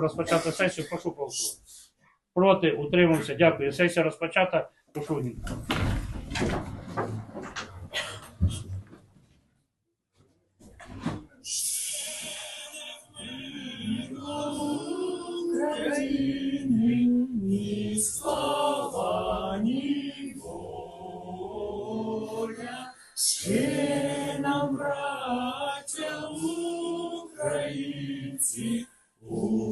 Розпочати сесію, прошу голосувати. Проти, утримався, дякую. Сесія розпочата. Прошу воля, ще нам, браття українці,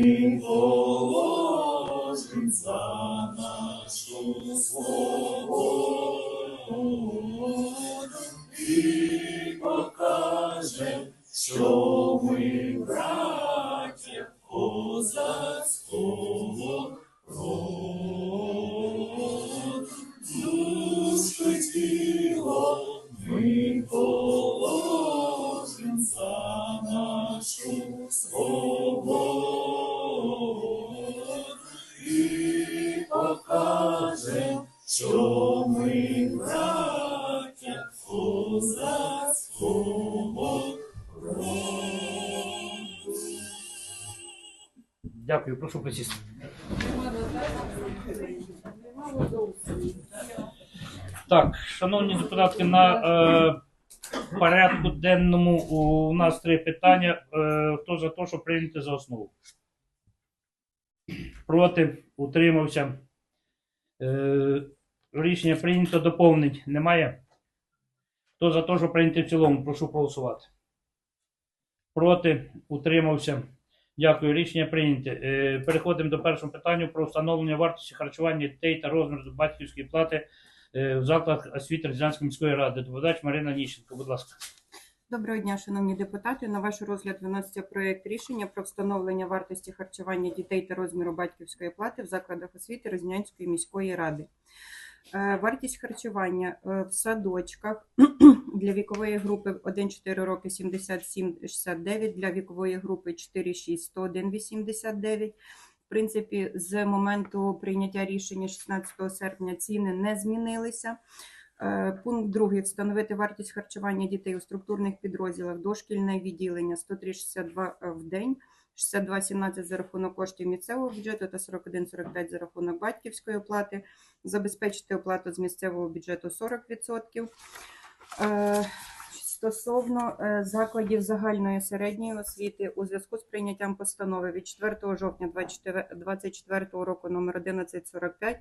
ми положим за нашу свободу покажем, що ми браття козацького роду. Дякую, прошу присісти. Так, шановні депутатки, на е, порядку денному у нас три питання. Е, хто за те, щоб прийняти за основу? Проти, утримався. Е, рішення прийнято доповнень. Немає? Хто за те, щоб прийняти в цілому? Прошу проголосувати. Проти, утримався. Дякую, рішення прийнято. Е, Переходимо до першого питання про встановлення вартості харчування дітей та розміру батьківської плати е, в закладах освіти Рязанської міської ради. Доповідач Марина Ніщенко, будь ласка. Доброго дня, шановні депутати. На ваш розгляд виноситься проект рішення про встановлення вартості харчування дітей та розміру батьківської плати в закладах освіти Рознянської міської ради. Е, Вартість харчування е, в садочках для вікової групи 1-4 роки 77,69, для вікової групи 4-6 101,89. В принципі, з моменту прийняття рішення 16 серпня ціни не змінилися. Е, Пункт другий встановити вартість харчування дітей у структурних підрозділах дошкільне відділення 103,62 в день, 62,17 за рахунок коштів місцевого бюджету та 41,45 за рахунок батьківської оплати, забезпечити оплату з місцевого бюджету 40%. Стосовно е, закладів загальної середньої освіти у зв'язку з прийняттям постанови від 4 жовтня 2024 року номер 1145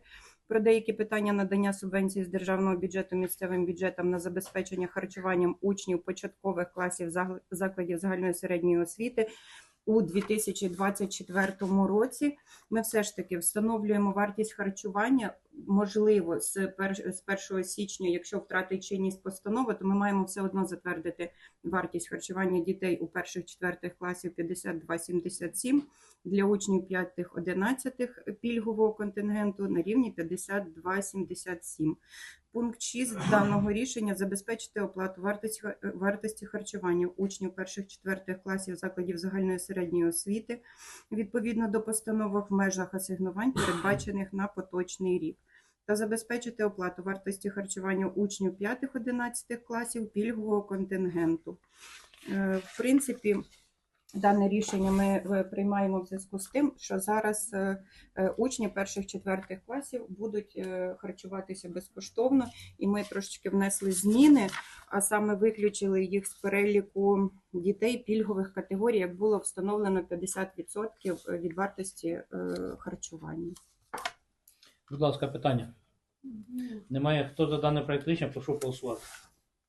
про деякі питання надання субвенцій з державного бюджету місцевим бюджетам на забезпечення харчуванням учнів початкових класів закладів загальної середньої освіти у 2024 році. Ми все ж таки встановлюємо вартість харчування. Можливо, з пер- з 1 січня, якщо втратить чинність постанови, то ми маємо все одно затвердити вартість харчування дітей у перших четвертих класів 52,77, для учнів 5-11 пільгового контингенту на рівні 52,77. Пункт 6 даного рішення забезпечити оплату вартості, вартості харчування учнів перших четвертих класів закладів загальної середньої освіти відповідно до постановок в межах асигнувань, передбачених на поточний рік. Та забезпечити оплату вартості харчування учнів 5-11 класів пільгового контингенту. Е, В принципі, дане рішення ми е, приймаємо в зв'язку з тим, що зараз е, учні перших четвертих класів будуть харчуватися безкоштовно, і ми трошечки внесли зміни, а саме виключили їх з переліку дітей пільгових категорій, як було встановлено 50% від вартості харчування. Будь ласка, питання. Немає. Хто за даний проект рішення? Прошу голосувати.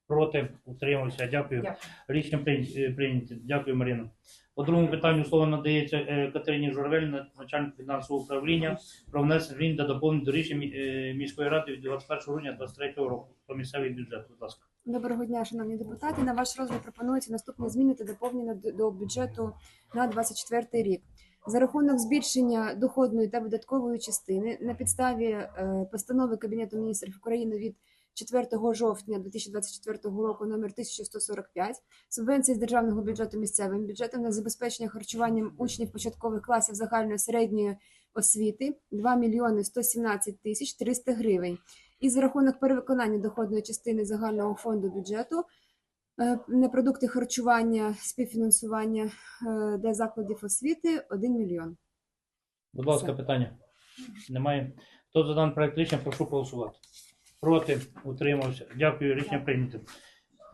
Проти, утримався. Дякую. Дякую. Рішення прийня- е. Дякую, Марина. По другому питанню слово надається е, Катерині Журавель, начальнику фінансового управління, про внесення змін та доповнень до рішення мі- е, міської ради від 21 грудня 2023 року про місцевий бюджет. Будь ласка. Доброго дня, шановні депутати. На ваш розгляд пропонується наступні зміни та доповнення до- до бюджету на 24 рік. За рахунок збільшення доходної та видаткової частини на підставі е, постанови Кабінету міністрів України від 4 жовтня 2024 року номер 1145 субвенції з державного бюджету місцевим бюджетом на забезпечення харчуванням учнів початкових класів загальної середньої освіти 2 мільйони 117 тисяч 300 гривень. І за рахунок перевиконання доходної частини загального фонду бюджету е, на продукти харчування, співфінансування е, для закладів освіти 1 мільйон. Будь ласка, питання. Немає. Хто за даний проект рішення, прошу голосувати. Проти, утримався. Дякую, рішення прийнято.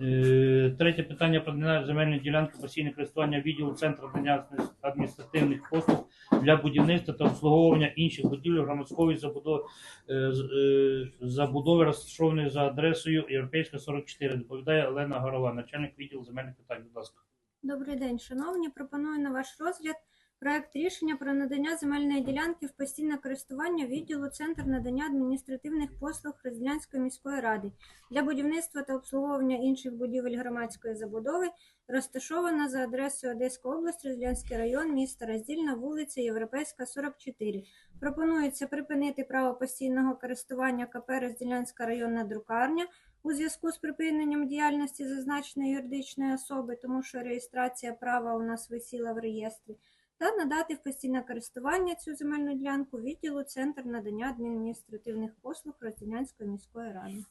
Е, Третє питання про надання земельної ділянки постійне користування відділу Центру надання адміністративних послуг для будівництва та обслуговування інших будівель громадської забудови, е, е, забудови розташованої за адресою Європейська 44. Доповідає Олена Горова, начальник відділу земельних питань. Будь ласка. Добрий день, шановні. Пропоную на ваш розгляд проект рішення про надання земельної ділянки в постійне користування відділу Центр надання адміністративних послуг Розділянської міської ради для будівництва та обслуговування інших будівель громадської забудови, розташована за адресою Одеська область, Розділянський район, місто Роздільна, вулиця Європейська, 44. Пропонується припинити право постійного користування КП Розділянська районна друкарня у зв'язку з припиненням діяльності зазначеної юридичної особи, тому що реєстрація права у нас висіла в реєстрі, та надати в постійне користування цю земельну ділянку відділу Центр надання адміністративних послуг Розділянської міської ради.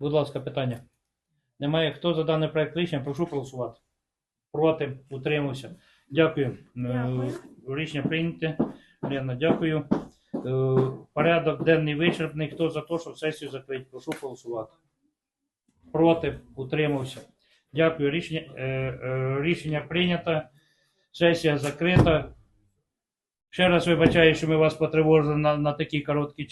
Будь ласка, питання. Немає. Хто за даний проект рішення, прошу проголосувати. Проти, утримався. Дякую. Е, Дякую. Рішення прийняте. Лена, дякую. Е, Порядок денний вичерпний. Хто за те, щоб сесію закрити, прошу голосувати. Проти, утримався. Дякую. Рішення, е, е, рішення прийнято. Сесія закрита. Ще раз вибачаю, що ми вас потривожили на, на такий короткий час.